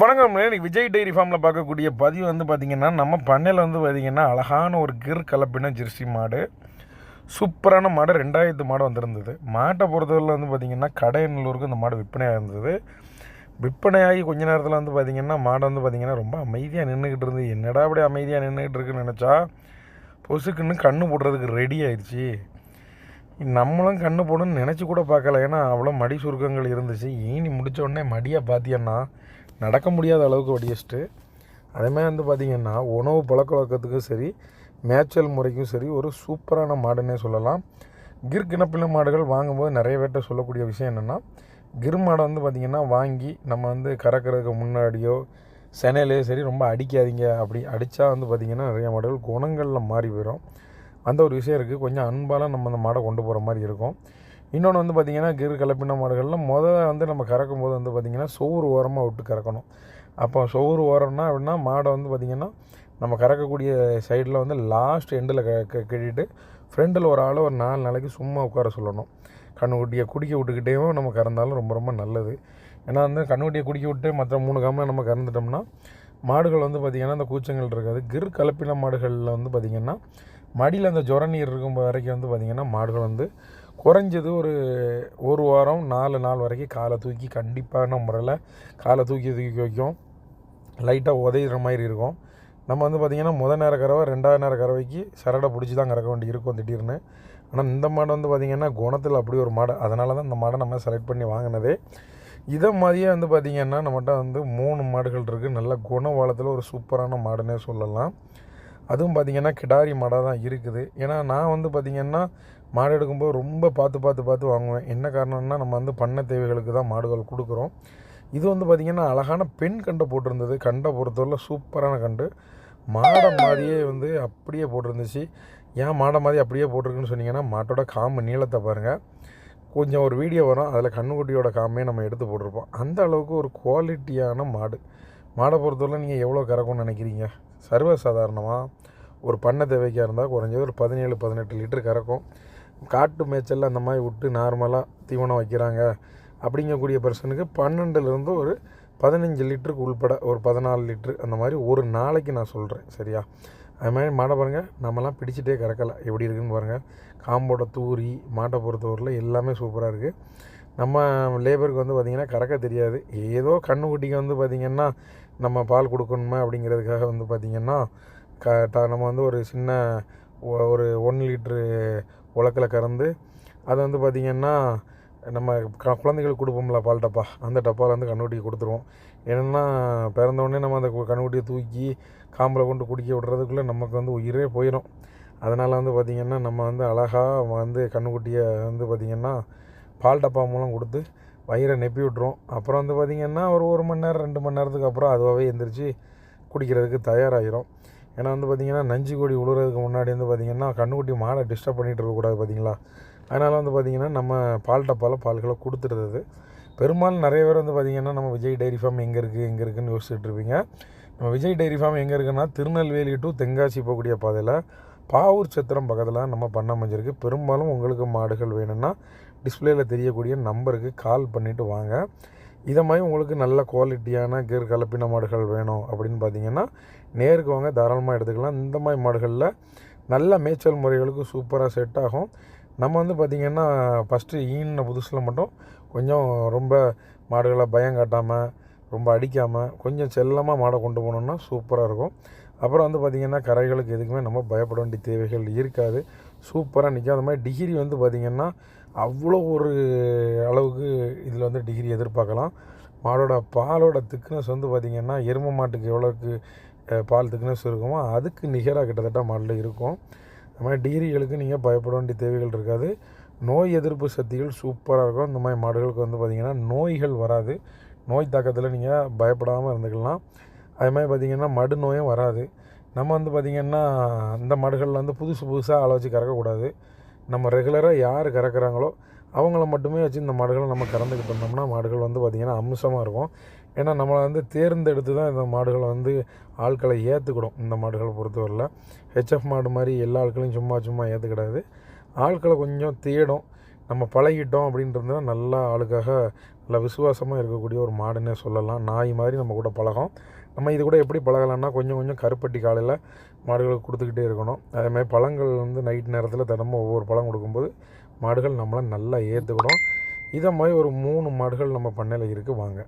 வணக்கம் இன்னைக்கு விஜய் டைரி ஃபார்மில் பார்க்கக்கூடிய பதிவு வந்து பார்த்திங்கன்னா நம்ம பண்ணையில் வந்து பார்த்திங்கன்னா அழகான ஒரு கிர் கலப்பின ஜெர்சி மாடு. சூப்பரான மாடு ரெண்டாயிரத்து மாடு வந்திருந்தது. மாட்டை பொறுத்தவரையில் வந்து பார்த்திங்கன்னா கடையநல்லூருக்கு இந்த மாடு விற்பனையாக இருந்தது. விற்பனையாகி கொஞ்ச நேரத்தில் வந்து பார்த்திங்கன்னா மாடு வந்து பார்த்திங்கன்னா ரொம்ப அமைதியாக நின்றுக்கிட்டு இருந்து என்னடா அப்படி அமைதியாக நின்றுக்கிட்டு இருக்குன்னு நினச்சா பொசுக்குன்னு கண்ணு போடுறதுக்கு ரெடி ஆயிடுச்சு. நம்மளும் கண்ணு போடணும்னு நினச்சி கூட பார்க்கல. ஏன்னா அவ்வளோ மடி சுருக்கங்கள் இருந்துச்சு. ஈனி முடித்த உடனே மடியாக பார்த்தியன்னா நடக்க முடியாத அளவுக்கு வடிச்சிட்டு அதேமாதிரி வந்து பார்த்திங்கன்னா உணவு பழக்க வழக்கத்துக்கும் சரி மேய்ச்சல் முறைக்கும் சரி ஒரு சூப்பரான மாடுன்னே சொல்லலாம். கிர் கிணப்பின மாடுகள் வாங்கும்போது நிறைய பேர்கிட்ட சொல்லக்கூடிய விஷயம் என்னென்னா கிர் மாடை வந்து பார்த்திங்கன்னா வாங்கி நம்ம வந்து கறக்கிறதுக்கு முன்னாடியோ செனையிலே சரி ரொம்ப அடிக்காதீங்க அப்படி அடித்தா வந்து பார்த்திங்கன்னா நிறைய மாடுகள் குணங்களில் மாறி போயிடும் அந்த ஒரு விஷயம் இருக்குது கொஞ்சம் அன்பால் நம்ம அந்த மாடை கொண்டு போகிற மாதிரி இருக்கும். இன்னொன்று வந்து பார்த்திங்கன்னா கிரு கலப்பின மாடுகளில் முதல்ல வந்து நம்ம கறக்கும் போது வந்து பார்த்திங்கன்னா சோறு ஓரமாக விட்டு கறக்கணும். அப்போ சோறு ஓரம்னா அப்படின்னா மாடை வந்து பார்த்திங்கன்னா நம்ம கறக்கக்கூடிய சைடில் வந்து லாஸ்ட் எண்டில் க க கட்டிட்டு ஃப்ரெண்டில் ஒரு ஆள் ஒரு நாலு நாளைக்கு சும்மா உட்கார சொல்லணும். கண்ணுக்குட்டியை குடிக்க விட்டுக்கிட்டேவும் நம்ம கறந்தாலும் ரொம்ப ரொம்ப நல்லது. ஏன்னா வந்து கண்ணுக்குட்டியை குடிக்க விட்டு மற்ற மூணு காமில் நம்ம கறந்துட்டோம்னா மாடுகள் வந்து பார்த்திங்கன்னா அந்த கூச்சங்கள் இருக்காது. கிரு கலப்பின மாடுகளில் வந்து பார்த்திங்கன்னா மடியில் அந்த ஜுர நீர் இருக்கும் வரைக்கும் வந்து பார்த்திங்கன்னா மாடுகள் வந்து குறைஞ்சது ஒரு ஒரு வாரம் நாலு நாள் வரைக்கும் காலை தூக்கி கண்டிப்பான முறையில் காலை தூக்கி தூக்கி வைக்கும். லைட்டாக உதையிற மாதிரி இருக்கும். நம்ம வந்து பார்த்திங்கன்னா முத நேர கறவை ரெண்டாவது நேர கறவைக்கு சரடை பிடிச்சி தான் கறக்க வேண்டி இருக்கும் திடீர்னு. ஆனால் இந்த மாடு வந்து பார்த்திங்கன்னா குணத்தில் அப்படி ஒரு மாடை அதனால தான் இந்த மாடை நம்ம செலக்ட் பண்ணி வாங்கினதே. இதை மாதிரியே வந்து பார்த்திங்கன்னா நம்மகிட்ட வந்து மூணு மாடுகள் இருக்குது நல்ல குணவாளத்தில் ஒரு சூப்பரான மாடுன்னே சொல்லலாம். அதுவும் பார்த்திங்கன்னா கிடாரி மாடாக தான் இருக்குது. ஏன்னா நான் வந்து பார்த்திங்கன்னா மாடு எடுக்கும்போது ரொம்ப பார்த்து பார்த்து பார்த்து வாங்குவேன். என்ன காரணம்னா நம்ம வந்து பண்ண தேவைகளுக்கு தான் மாடுகள் கொடுக்குறோம். இது வந்து பார்த்திங்கன்னா அழகான பெண் கண்டை போட்டிருந்தது. கண்டை பொறுத்தவரை சூப்பரான கண்டு. மாடை மாதிரியே வந்து அப்படியே போட்டிருந்துச்சு. ஏன் மாடை மாதிரி அப்படியே போட்டிருக்குன்னு சொன்னிங்கன்னா மாட்டோட காம்பு நீளத்தை பாருங்கள் கொஞ்சம் ஒரு வீடியோ வரும். அதில் கண்ணுக்குட்டியோட காமே நம்ம எடுத்து போட்டிருப்போம். அந்த அளவுக்கு ஒரு குவாலிட்டியான மாடு. மாடை பொறுத்தவரை நீங்கள் எவ்வளோ கறக்கும்னு நினைக்கிறீங்க? சர்வசாதாரணமாக ஒரு பண்ணை தேவைக்காக இருந்தால் குறைஞ்சது ஒரு பதினேழு பதினெட்டு லிட்டர் கறக்கும். காட்டு மேய்ச்சல் அந்த மாதிரி விட்டு நார்மலாக தீவனம் வைக்கிறாங்க. அப்படிங்கக்கூடிய பர்சனுக்கு பன்னெண்டுலேருந்து ஒரு பதினஞ்சு லிட்டருக்கு உள்பட ஒரு பதினாலு லிட்ரு அந்த மாதிரி ஒரு நாளைக்கு நான் சொல்கிறேன் சரியா? அது மாதிரி மாடை பாருங்கள் நம்மலாம் பிடிச்சிட்டே கறக்கலை. எப்படி இருக்குன்னு பாருங்கள் காம்போட தூரி மாட்டை பொறுத்தவரையில் எல்லாமே சூப்பராக இருக்குது நம்ம லேபருக்கு வந்து பார்த்திங்கன்னா கறக்க தெரியாது. ஏதோ கண்ணுக்குட்டிக்கு வந்து பார்த்திங்கன்னா நம்ம பால் கொடுக்கணுமே அப்படிங்கிறதுக்காக வந்து பார்த்திங்கன்னா க ட நம்ம வந்து ஒரு சின்ன ஒரு ஒன் லிட்ரு உலக்கில் கறந்து அதை வந்து பார்த்திங்கன்னா நம்ம குழந்தைகளுக்கு கொடுப்போம்ல பால் டப்பா. அந்த டப்பாவில் வந்து கண்ணுக்குட்டிக்கு கொடுத்துருவோம். ஏன்னா பிறந்தவொடனே நம்ம அந்த கு- கண்ணுக்குட்டியை தூக்கி காம்பில் கொண்டு குடிக்க விடுறதுக்குள்ளே நமக்கு வந்து உயிரே போயிடும் அதனால் வந்து பார்த்திங்கன்னா நம்ம வந்து அழகாக வந்து கண்ணுக்குட்டியை வந்து பார்த்திங்கன்னா பால் டப்பா மூலம் கொடுத்து வயிறை நெப்பி விட்ரும் அப்புறம் வந்து பார்த்திங்கன்னா ஒரு ஒரு மணி நேரம் ரெண்டு மணி நேரத்துக்கு அப்புறம் அதுவாகவே எந்திரிச்சு குடிக்கிறதுக்கு தயாராகிரும் ஏன்னா வந்து பார்த்திங்கன்னா நஞ்சு கொடி உழுறதுக்கு முன்னாடி வந்து பார்த்திங்கன்னா கண்ணுக்குட்டி மாடை டிஸ்டர்ப் பண்ணிகிட்டு இருக்கக்கூடாது பார்த்தீங்களா? அதனால் வந்து பார்த்திங்கன்னா நம்ம பால் டப்பாவில் பால்களை கொடுத்துருது பெரும்பாலும் நிறைய பேர் வந்து பார்த்திங்கன்னா நம்ம விஜய் டைரி ஃபார்ம் எங்கே இருக்குது எங்கே இருக்குதுன்னு யோசிச்சுட்டு இருப்பீங்க. நம்ம விஜய் டைரி ஃபார்ம் எங்கே இருக்குன்னா திருநெல்வேலி டு தென்காசி போகக்கூடிய பாதையில் பாவூர் சத்திரம் பக்கத்தில் நம்ம பண்ண அமைஞ்சிருக்கு. பெரும்பாலும் உங்களுக்கு மாடுகள் வேணும்னா டிஸ்பிளேயில் தெரியக்கூடிய நம்பருக்கு கால் பண்ணிவிட்டு வாங்க. இதை மாதிரி உங்களுக்கு நல்ல குவாலிட்டியான கீர் கலப்பின மாடுகள் வேணும் அப்படின்னு பார்த்தீங்கன்னா நேருக்கு வாங்க தாராளமாக எடுத்துக்கலாம். இந்த மாதிரி மாடுகளில் நல்ல மேய்ச்சல் முறைகளுக்கு சூப்பராக செட் ஆகும். நம்ம வந்து பார்த்திங்கன்னா ஃபஸ்ட்டு ஈன புதுசில் மட்டும் கொஞ்சம் ரொம்ப மாடுகளை பயம் காட்டாமல் ரொம்ப அடிக்காமல் கொஞ்சம் செல்லமாக மாடை கொண்டு போனோம்னா சூப்பராக இருக்கும். அப்புறம் வந்து பார்த்திங்கன்னா கரைகளுக்கு எதுக்குமே நம்ம பயப்பட வேண்டிய தேவைகள் இருக்காது. சூப்பராக நிற்கும் அது மாதிரி டிகிரி வந்து பார்த்திங்கன்னா அவ்வளோ ஒரு அளவுக்கு இதில் வந்து டிகிரி எதிர்பார்க்கலாம். மாடோட பாலோட திக்னஸ் வந்து பார்த்திங்கன்னா எருமை மாட்டுக்கு எவ்வளோக்கு பால் திக்னஸ் இருக்குமோ அதுக்கு நிகராக கிட்டத்தட்ட மாடில் இருக்கும். அது மாதிரி டிகிரிகளுக்கு நீங்கள் பயப்பட வேண்டிய தேவைகள் இருக்காது. நோய் எதிர்ப்பு சக்திகள் சூப்பராக இருக்கும். இந்த மாதிரி மாடுகளுக்கு வந்து பார்த்திங்கன்னா நோய்கள் வராது. நோய் தாக்கத்தில் நீங்கள் பயப்படாமல் இருந்துக்கலாம். அது மாதிரி பார்த்திங்கன்னா மடு நோயும் வராது. நம்ம வந்து பார்த்திங்கன்னா இந்த மாடுகளில் வந்து புதுசு புதுசாக ஆளை வச்சு கறக்கக்கூடாது. நம்ம ரெகுலராக யார் கறக்குறாங்களோ அவங்கள மட்டுமே வச்சு இந்த மாடுகளை நம்ம கறந்துக்கிட்டு இருந்தோம்னா மாடுகள் வந்து பார்த்திங்கன்னா அம்சமாக இருக்கும். ஏன்னா நம்மளை வந்து தேர்ந்தெடுத்து தான் இந்த மாடுகளை வந்து ஆட்களை ஏற்றுக்கிடும் இந்த மாடுகளை பொறுத்தவரையில். ஹெச்எஃப் மாடு மாதிரி எல்லா ஆட்களையும் சும்மா சும்மா ஏற்றுக்கிடாது ஆட்களை கொஞ்சம் தேடும். நம்ம பழகிட்டோம் அப்படின்றதுனா நல்லா ஆளுக்காக நல்லா விசுவாசமாக இருக்கக்கூடிய ஒரு மாடுன்னே சொல்லலாம். நாய் மாதிரி நம்ம கூட பழகும். நம்ம இது கூட எப்படி பழகலாம்னா கொஞ்சம் கொஞ்சம் கருப்பட்டி காலையில் மாடுகளுக்கு கொடுத்துக்கிட்டே இருக்கணும். அதேமாதிரி பழங்கள் வந்து நைட் நேரத்தில் தினமும் ஒவ்வொரு பழம் கொடுக்கும்போது மாடுகள் நம்மளை நல்லா ஏற்றுக்கணும் இதை மாதிரி ஒரு மூணு மாடுகள் நம்ம பண்ணையில் இருக்குது வாங்க.